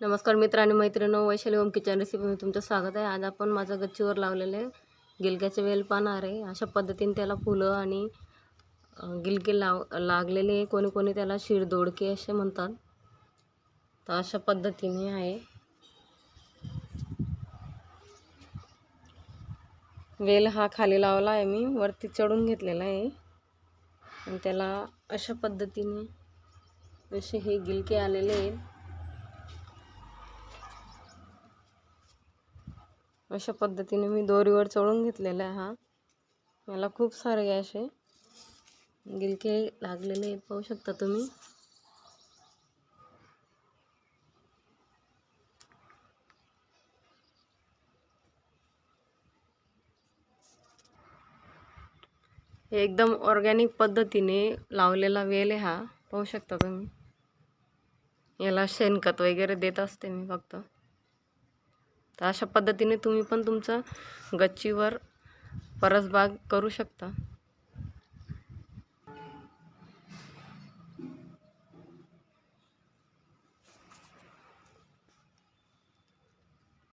नमस्कार मित्र आणि मैत्रिणी वैशाली ओम किचन रेसिपीमध्ये तुमचं स्वागत आहे. आज आपण माझं गच्चीवर लावलेले गिलक्याचे वेल पाहणार आहे. अशा पद्धतीने त्याला फुलं आणि गिलके लाव लागलेले कोणी कोणी त्याला शिरदोडके असे म्हणतात. तर अशा पद्धतीने आहे. वेल हा खाली लावला आहे मी. वरती चढून घेतलेला आहे. आणि त्याला अशा पद्धतीने असे हे गिलके आलेले आहेत. अशा पद्धतीने मी दोरीवर चढून घेतलेला आहे हा. मला खूप सारे असे गिलके लागलेले पाहू शकता तुम्ही. एकदम ऑर्गॅनिक पद्धतीने लावलेला वेल आहे हा. पाहू शकता तुम्ही. याला शेणखत वगैरे देत असते मी फक्त. तर अशा पद्धतीने तुम्ही पण तुमचं गच्चीवर परसबाग करू शकता.